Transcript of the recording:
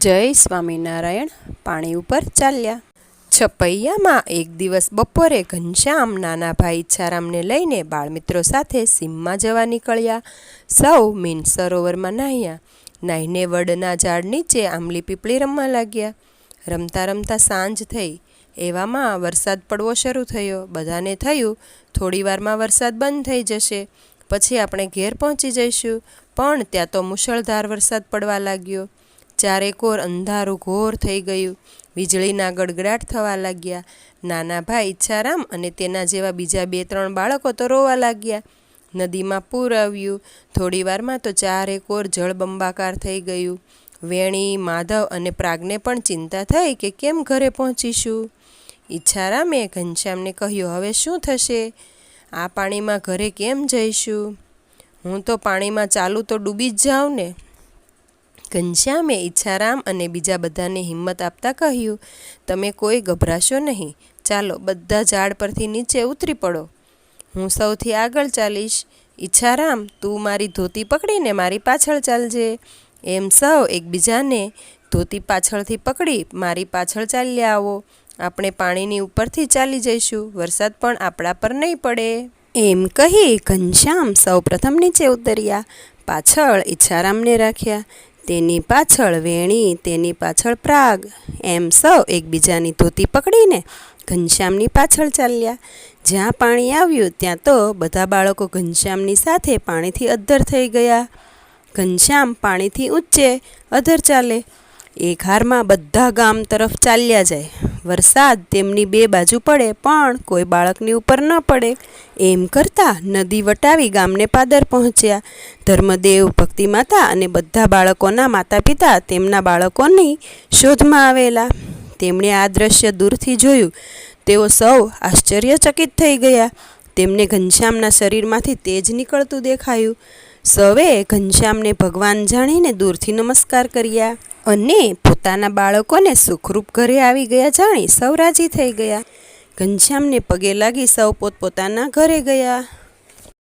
જય સ્વામિનારાયણ, પાણી ઉપર ચાલ્યા. છપૈયામાં એક દિવસ બપોરે ઘનશ્યામ નાના ભાઈ ઈચ્છારામને લઈને બાળમિત્રો સાથે સીમમાં જવા નીકળ્યા. સૌ મીન સરોવરમાં નાહ્યા. નાહીને વડના ઝાડ નીચે આંબલી પીપળી રમવા લાગ્યા. રમતા રમતા સાંજ થઈ. એવામાં વરસાદ પડવો શરૂ થયો. બધાને થયું, થોડી વારમાં વરસાદ બંધ થઈ જશે. પછી આપણે ઘેર પહોંચી જઈશું. પણ ત્યાં તો મુશળધાર વરસાદ પડવા લાગ્યો. ચારેકોર અંધારું ઘોર થઈ ગયું. વીજળીના ગડગડાટ થવા લાગ્યા. નાના ભાઈ ઈચ્છારામ અને તેના જેવા બીજા બે ત્રણ બાળકો તો રોવા લાગ્યા. નદીમાં પૂર આવ્યું. થોડીવારમાં તો ચારેકોર જળબંબાકાર થઈ ગયું. વેણી, માધવ અને પ્રાગને પણ ચિંતા થઈ કે કેમ ઘરે પહોંચીશું? ઈચ્છારામે ઘનશ્યામને કહ્યું, હવે શું થશે? આ પાણીમાં ઘરે કેમ જઈશું? હું તો પાણીમાં ચાલું તો ડૂબી જ જાઉં ને. ઘનશ્યામે ઈચ્છારામ અને બીજા બધાને હિંમત આપતા કહ્યું, તમે કોઈ ગભરાશો નહીં. ચાલો, બધા ઝાડ પરથી નીચે ઉતરી પડો. હું સૌથી આગળ ચાલીશ. ઈચ્છારામ, તું મારી ધોતી પકડીને મારી પાછળ ચાલજે. એમ સૌ એકબીજાને ધોતી પાછળથી પકડી મારી પાછળ ચાલ્યા આવો. આપણે પાણીની ઉપરથી ચાલી જઈશું. વરસાદ પણ આપણા પર નહીં પડે. એમ કહી ઘનશ્યામ સૌ પ્રથમ નીચે ઉતર્યા. પાછળ ઈચ્છારામને રાખ્યા. તેની પાછળ વેણી, તેની પાછળ પ્રાગ, એમ સૌ એકબીજાની ધોતી પકડીને ઘનશ્યામની પાછળ ચાલ્યા. જ્યાં પાણી આવ્યું, ત્યાં તો બધા બાળકો ઘનશ્યામની સાથે પાણીથી અદ્ધર થઈ ગયા. ઘનશ્યામ પાણીથી ઊંચે અધર ચાલે. એક હારમાં બધા ગામ તરફ ચાલ્યા જાય. વરસાદ તેમની બે બાજુ પડે, પણ કોઈ બાળકની ઉપર ન પડે. એમ કરતાં નદી વટાવી ગામને પાદર પહોંચ્યા. ધર્મદેવ ભક્તિ માતા અને બધા બાળકોના માતા પિતા તેમના બાળકોની શોધમાં આવેલા. તેમણે આ દ્રશ્ય દૂરથી જોયું. તેઓ સૌ આશ્ચર્યચકિત થઈ ગયા. તેમને ઘનશ્યામના શરીરમાંથી તેજ નીકળતું દેખાયું. સવે ઘનશ્યામને ભગવાન જાણીને દૂરથી નમસ્કાર કર્યા અને પોતાના બાળકોને સુખરૂપ ઘરે આવી ગયા જાણી સૌ રાજી થઈ ગયા. ઘનશ્યામને પગે લાગી સૌ પોતપોતાના ઘરે ગયા.